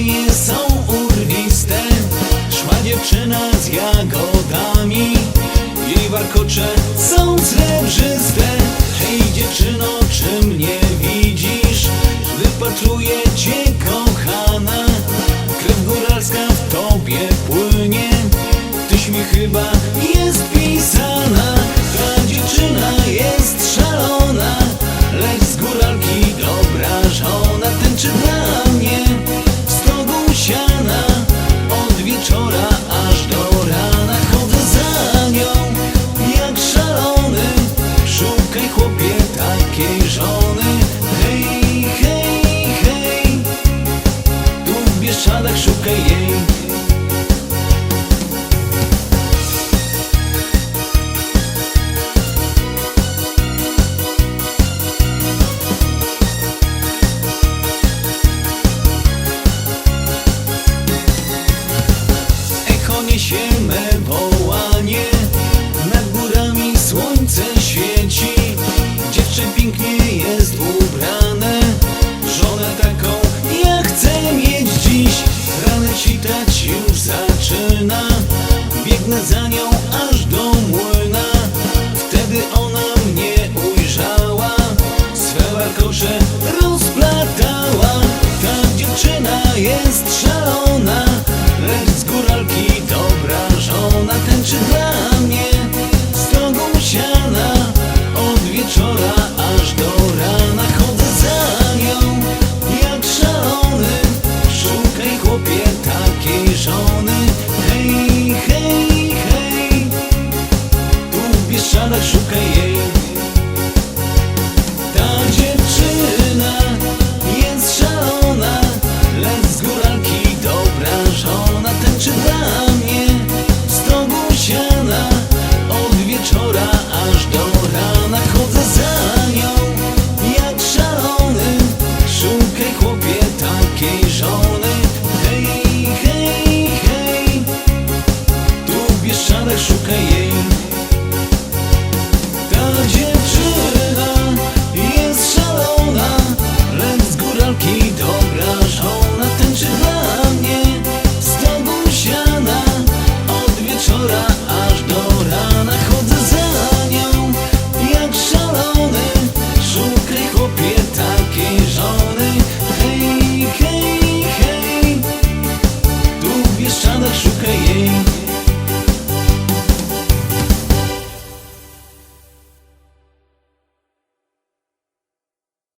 Kamienie są urwiste Szła dziewczyna z jagodami. Jej warkocze są srebrzyste. Hej dziewczyno, czy mnie widzisz? Wypatruję cię kochana Krew góralska w tobie płynie. Tyś mi chyba jest Just trzeba. sobie takiej żony. Hej, hej, hej. Tu w Bieszczadach szukaj jej